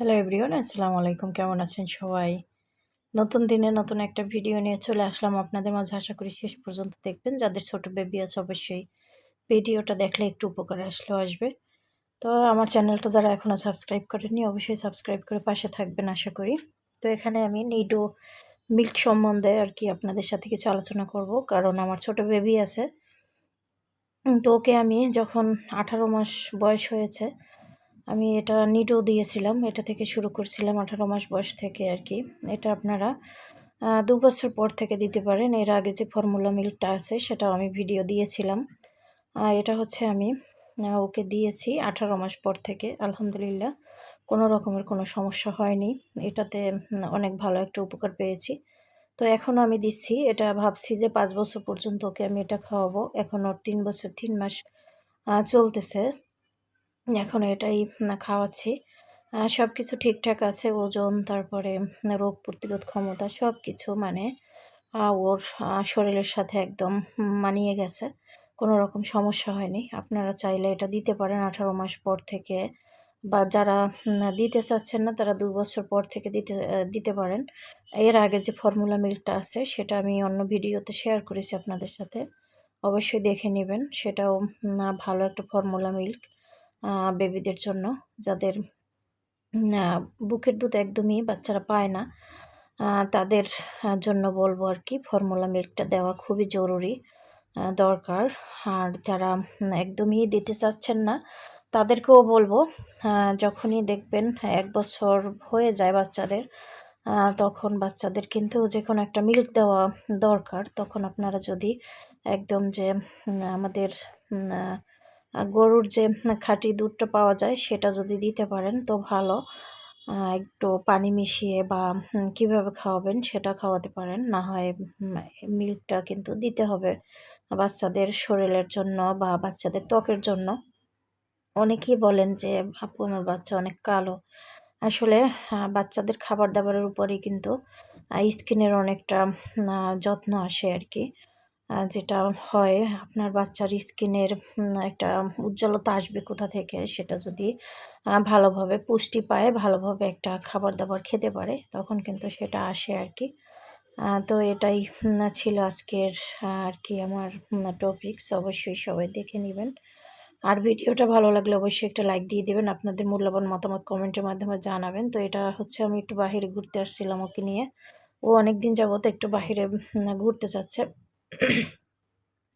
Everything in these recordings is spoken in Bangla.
হ্যালো এভরিওয়ান আসসালামু আলাইকুম কেমন আছেন সবাই নতুন দিনে নতুন একটা ভিডিও নিয়ে চলে আসলাম আপনাদের মাঝে আশা করি শেষ পর্যন্ত দেখবেন যাদের ছোট বেবি আছে অবশ্যই ভিডিওটা দেখলে একটু উপকার আসলেও আসবে তো আমার চ্যানেলটা যারা এখনও সাবস্ক্রাইব করেনি অবশ্যই সাবস্ক্রাইব করে পাশে থাকবেন আশা করি তো এখানে আমি নিডো মিল্ক সম্বন্ধে আর কি আপনাদের সাথে কিছু আলোচনা করব কারণ আমার ছোট বেবি আছে তো ওকে আমি যখন আঠারো মাস বয়স হয়েছে আমি এটা নিডো দিয়েছিলাম, এটা থেকে শুরু করছিলাম আঠারো মাস বয়স থেকে আর কি। এটা আপনারা দু বছর পর থেকে দিতে পারেন। এর আগে যে ফর্মুলা মিল্কটা আছে, সেটাও আমি ভিডিও দিয়েছিলাম। এটা হচ্ছে আমি ওকে দিয়েছি আঠারো মাস পর থেকে। আলহামদুলিল্লাহ, কোনো রকমের কোনো সমস্যা হয়নি। এটাতে অনেক ভালো একটা উপকার পেয়েছি। তো এখনও আমি দিচ্ছি, এটা ভাবছি যে পাঁচ বছর পর্যন্ত ওকে আমি এটা খাওয়াবো। এখন ওর তিন বছর, তিন মাস চলতেছে। এখন এটাই খাওয়াচ্ছি। সব কিছু ঠিকঠাক আছে, ওজন, তারপরে রোগ প্রতিরোধ ক্ষমতা সব কিছু মানে ওর শরীরের সাথে একদম মানিয়ে গেছে। কোনো রকম সমস্যা হয়নি। আপনারা চাইলে এটা দিতে পারেন আঠারো মাস পর থেকে। বা যারা দিতে চাচ্ছেন না, তারা দু বছর পর থেকে দিতে দিতে পারেন। এর আগে যে ফর্মুলা মিল্কটা আছে, সেটা আমি অন্য ভিডিওতে শেয়ার করেছি আপনাদের সাথে। অবশ্যই দেখে নেবেন। সেটাও ভালো একটা ফর্মুলা মিল্ক। বেবিদের জন্য। যাদের বুকের দুধ একদমই বাচ্চারা পায় না। তাদের জন্য বলব আর কি, ফর্মুলা মিল্কটা দেওয়া খুবই জরুরি দরকার। আর যারা একদমই দিতে চাচ্ছেন না, তাদেরকেও বলব যখনই দেখবেন এক বছর হয়ে যায় বাচ্চাদের তখন বাচ্চাদের কিন্তু যে কোনো একটা মিল্ক দেওয়া দরকার। তখন আপনারা যদি একদম যে আমাদের গরুর যে খাঁটি দুধটা পাওয়া যায় সেটা যদি দিতে পারেন তো ভালো। একটু পানি মিশিয়ে বা কীভাবে খাওয়াবেন সেটা খাওয়াতে পারেন। না হয় মিল্কটা কিন্তু দিতে হবে বাচ্চাদের শরীরের জন্য বা বাচ্চাদের ত্বকের জন্য। অনেকেই বলেন যে, আপু, আমার বাচ্চা অনেক কালো। আসলে বাচ্চাদের খাবার দাবারের উপরেই কিন্তু স্কিনের অনেকটা যত্ন আসে আর কি। যেটা হয় আপনার বাচ্চার স্কিনের একটা উজ্জ্বলতা আসবে কোথা থেকে সেটা যদি ভালোভাবে পুষ্টি পায়, ভালোভাবে একটা খাবার দাবার খেতে পারে, তখন কিন্তু সেটা আসে আর কি তো এটাই ছিল আজকের আর কি আমার টপিকস অবশ্যই সবাই দেখে নেবেন। আর ভিডিওটা ভালো লাগলে অবশ্যই একটা লাইক দিয়ে দেবেন। আপনাদের মূল্যবান মতামত কমেন্টের মাধ্যমে জানাবেন। তো এটা হচ্ছে আমি একটু বাহিরে ঘুরতে আসছিলাম ওকে নিয়ে। ও অনেক দিন যাবত একটু বাহিরে ঘুরতে চাচ্ছে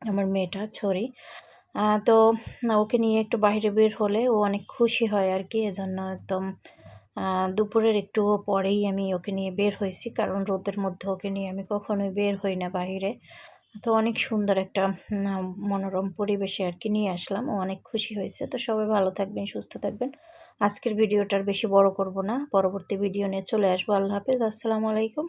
আমার মেয়েটা ছড়ি তো ওকে নিয়ে একটু বাইরে বের হলে ও অনেক খুশি হয় আর কি। এজন্য একদম দুপুরের একটু পরেই আমি ওকে নিয়ে বের হয়েছি। কারণ রোদের মধ্যে ওকে নিয়ে আমি কখনোই বের হই না বাহিরে তো অনেক সুন্দর একটা মনোরম পরিবেশে আর কি নিয়ে আসলাম। ও অনেক খুশি হয়েছে। তো সবাই ভালো থাকবেন, সুস্থ থাকবেন। আজকের ভিডিওটার বেশি বড় করব না। পরবর্তী ভিডিও নিয়ে চলে আসব। আল্লাহ হাফেজ। আসসালামু আলাইকুম।